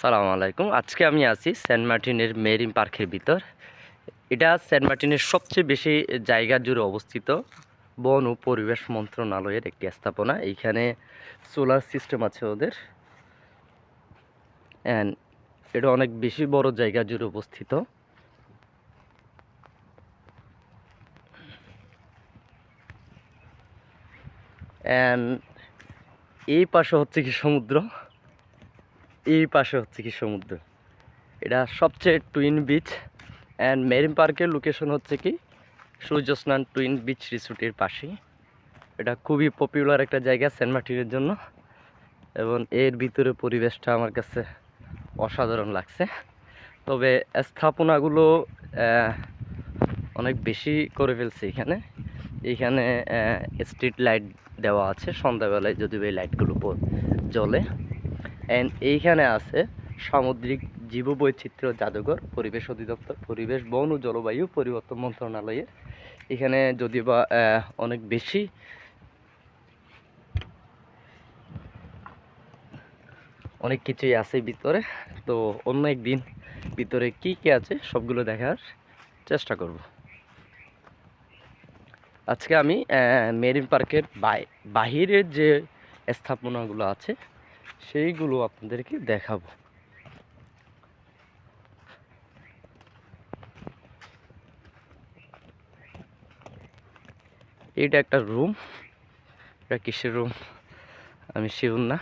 আসসালামু আলাইকুম। আজকে আমি আছি সেন্ট মার্টিনের মেরিন পার্কের ভিতর। এটা সেন্ট মার্টিনের সবচেয়ে বেশি জায়গা জুড়ে অবস্থিত। বন ও পরিবেশ মন্ত্রণালয়ের একটি স্থাপনা। এইখানে সোলার সিস্টেম আছে ওদের। অ্যান্ড এটা অনেক বেশি বড় জায়গা জুড়ে অবস্থিত। অ্যান্ড এই পাশে হচ্ছে কি সমুদ্র। এই পাশে হচ্ছে কি সমুদ্র। এটা সবচেয়ে টুইন বিচ অ্যান্ড মেরিন পার্কের লোকেশন হচ্ছে কি সূর্যস্নান টুইন বিচ রিসোর্টের পাশেই। এটা খুবই পপুলার একটা জায়গা সেন্ট মার্টিনের জন্য এবং এর ভিতরে পরিবেশটা আমার কাছে অসাধারণ লাগছে। তবে স্থাপনাগুলো অনেক বেশি করে ফেলছে এখানে। এখানে স্ট্রিট লাইট দেওয়া আছে। সন্ধ্যাবেলায় যদিও ওই লাইটগুলো জ্বলে। অ্যান্ড এইখানে আছে সামুদ্রিক জীববৈচিত্র্য জাদুঘর, পরিবেশ অধিদপ্তর, পরিবেশ, বন ও জলবায়ু পরিবর্তন মন্ত্রণালয়ের। এখানে যদিও বা অনেক বেশি অনেক কিছুই আছে ভিতরে, তো অন্য একদিন ভিতরে কি কি আছে সবগুলো দেখার চেষ্টা করব। আজকে আমি মেরিন পার্কের বাহিরের যে স্থাপনাগুলো আছে সেইগুলো আপনাদেরকে দেখাবো। এটা একটা রুম। এটা কিসের রুম? আমি শিওর না।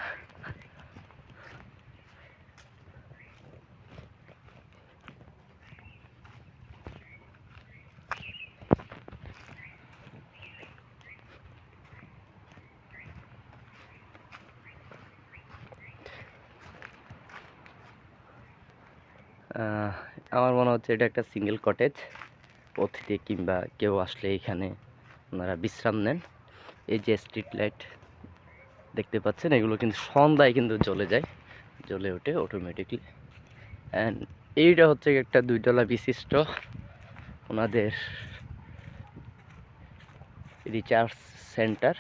আমার মনে হচ্ছে এটা একটা সিঙ্গেল কটেজ অতিথি কিংবা কেউ আসলে এখানে ওনারা বিশ্রাম নেন। এই যে স্ট্রিট লাইট দেখতে পাচ্ছেন, এগুলো কিন্তু সন্ধ্যায় কিন্তু জ্বলে যায়, জ্বলে ওঠে অটোমেটিকলি অ্যান্ড এইটা হচ্ছে একটা দুইতলা বিশিষ্ট ওনাদের রিচার্জ সেন্টার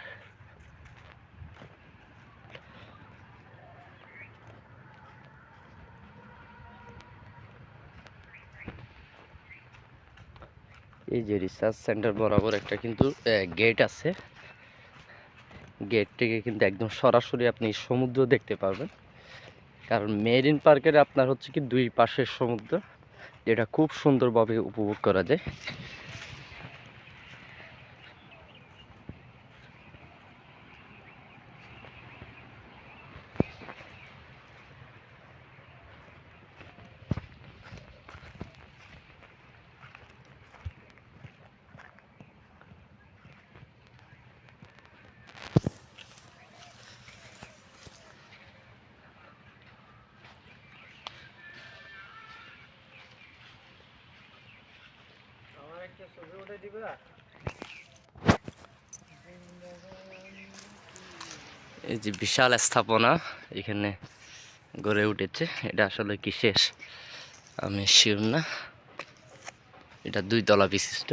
এই যে রিসার্চ সেন্টার বরাবর একটা কিন্তু গেট আছে। গেট থেকে কিন্তু একদম সরাসরি আপনি সমুদ্র দেখতে পারবেন। কারণ মেরিন পার্কের আপনার হচ্ছে কি দুই পাশের সমুদ্র, যেটা খুব সুন্দরভাবে উপভোগ করা যায়। এই যে বিশাল স্থাপনা এখানে গড়ে উঠেছে। এটা আসলে কিসের আমি শিওর না। এটা দুই তলা বিশিষ্ট।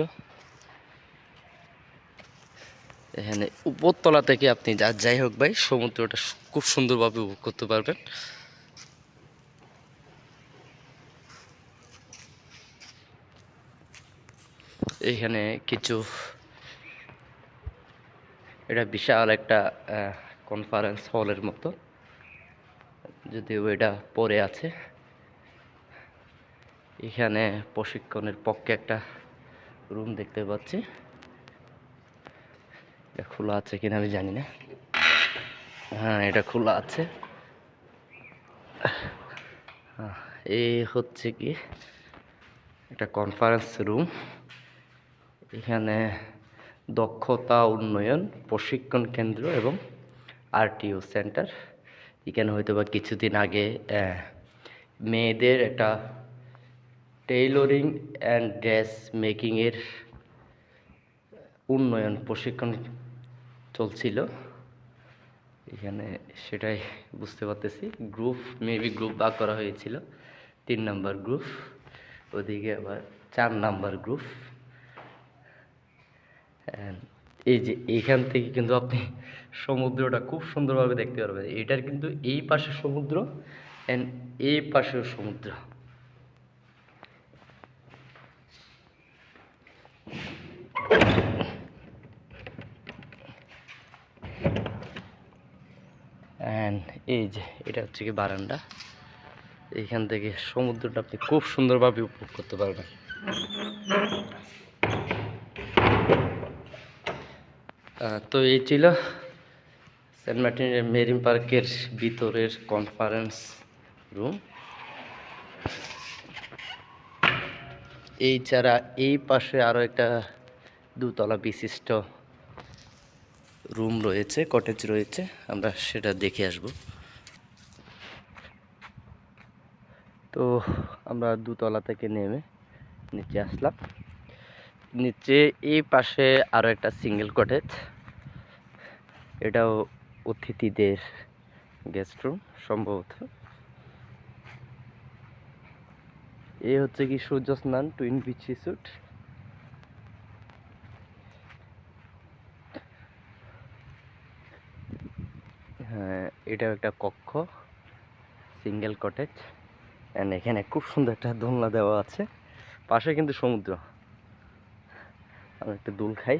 এখানে উপরতলা থেকে আপনি যা যাই হোক ভাই, সমুদ্রটা খুব সুন্দরভাবে উপভোগ করতে পারবেন। এখানে কিছু, এটা বিশাল একটা কনফারেন্স হলের মতো। যদিও এটা পরে আছে। এখানে প্রশিক্ষণের পক্ষে একটা রুম দেখতে পাচ্ছি। এটা খোলা আছে কিনা আমি জানি না। হ্যাঁ এটা খোলা আছে। এই হচ্ছে কি? একটা কনফারেন্স রুম এখানে দক্ষতা উন্নয়ন, প্রশিক্ষণ কেন্দ্র এবং আরটিও সেন্টার। এখানে হয়তো বা কিছুদিন আগে মেয়েদের একটা টেইলরিং অ্যান্ড ড্রেস মেকিংয়ের উন্নয়ন প্রশিক্ষণ চলছিল। এখানে সেটাই বুঝতে পারতেছি। গ্রুপ, মেবি গ্রুপ ভাগ করা হয়েছিল। তিন নাম্বার গ্রুপ, ওদিকে আবার চার নাম্বার গ্রুপ। এই যে এইখান থেকে কিন্তু আপনি সমুদ্রটা খুব সুন্দরভাবে দেখতে পারবেন। এটার কিন্তু এই পাশে সমুদ্র অ্যান্ড এই পাশেও সমুদ্র। অ্যান্ড এই যে এটা হচ্ছে কি বারান্দা। এইখান থেকে সমুদ্রটা আপনি খুব সুন্দরভাবে উপভোগ করতে পারবেন। তো এই ছিল সেন্ট মার্টিনের মেরিন পার্কের ভিতরের কনফারেন্স রুম এই ছাড়া এই পাশে আরও একটা দুতলা বিশিষ্ট রুম রয়েছে কটেজ রয়েছে। আমরা সেটা দেখে আসব। তো আমরা দুতলা থেকে নেমে নিচে আসলাম। নিচে এই পাশে আরও একটা সিঙ্গেল কটেজ এটাও অতিথিদের গেস্ট রুম সম্ভবত। এ হচ্ছে কি সূর্য স্নান টুইন বিচ রিসোর্ট হ্যাঁ এটাও একটা কক্ষ সিঙ্গেল কটেজ অ্যান্ড এখানে খুব সুন্দর একটা দোলনা দেওয়া আছে। পাশে কিন্তু সমুদ্র। আমি একটা দোল খাই।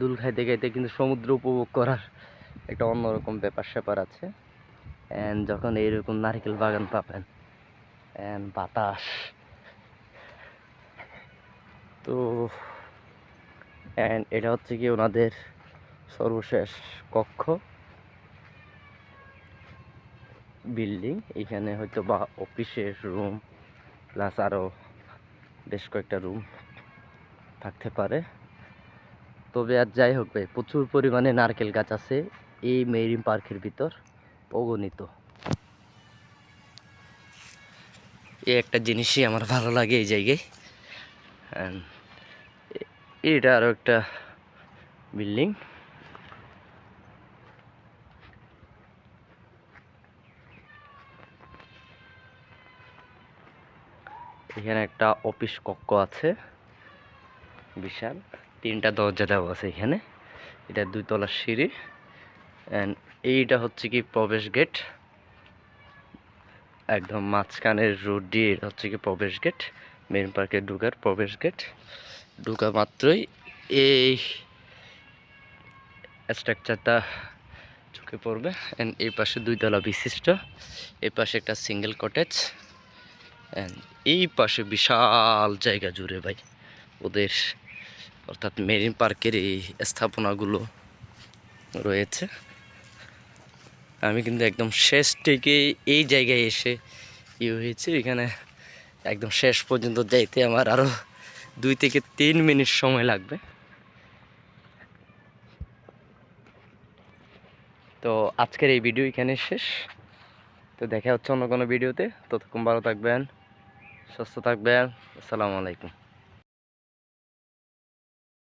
দুল খাইতে খাইতে কিন্তু সমুদ্র উপভোগ করার একটা অন্যরকম ব্যাপার, স্যাপার আছে। অ্যান্ড যখন এইরকম নারকেল বাগান পাবেন অ্যান্ড বাতাস। তো অ্যান্ড এটা হচ্ছে কি ওনাদের সর্বশেষ কক্ষ। বিল্ডিং, এখানে হয়তো বা অফিসের রুম, প্লাস আরও বেশ কয়েকটা রুম থাকতে পারে। তবে আর যাই হোক ভাই, প্রচুর পরিমাণে নারকেল গাছ আছে এই মেরিন পার্কের ভিতর, অগণিত। এই একটা জিনিসই আমার ভালো লাগে এই জায়গায়। এটা আরও একটা বিল্ডিং। এখানে একটা অফিস কক্ষ আছে, বিশাল। তিনটা দরজা দেওয়া আছে এখানে। এটা দুইতলা সিঁড়ি। অ্যান্ড এইটা হচ্ছে কি প্রবেশ গেট। একদম মাঝখানের রোড দিয়ে হচ্ছে কি প্রবেশ গেট। মেন পার্কে ঢুকার প্রবেশ গেট। ঢুকা মাত্রই এই স্ট্রাকচারটা চোখে পড়বে। অ্যান্ড এই পাশে দুইতলা বিশিষ্ট। এই পাশে একটা সিঙ্গেল কটেজ অ্যান্ড এই পাশে বিশাল জায়গা জুড়ে ভাই। ওদের অর্থাৎ মেরিন পার্কের এই স্থাপনাগুলো রয়েছে। আমি কিন্তু একদম শেষ থেকে এই জায়গায় এসে ইয়ে হয়েছে। এখানে একদম শেষ পর্যন্ত যাইতে আমার আরও দুই থেকে তিন মিনিট সময় লাগবে। তো আজকের এই ভিডিও এখানে শেষ। তো দেখা হচ্ছে অন্য কোনো ভিডিওতে। ততক্ষণ ভালো থাকবেন, সুস্থ থাকবেন। আসসালামু আলাইকুম।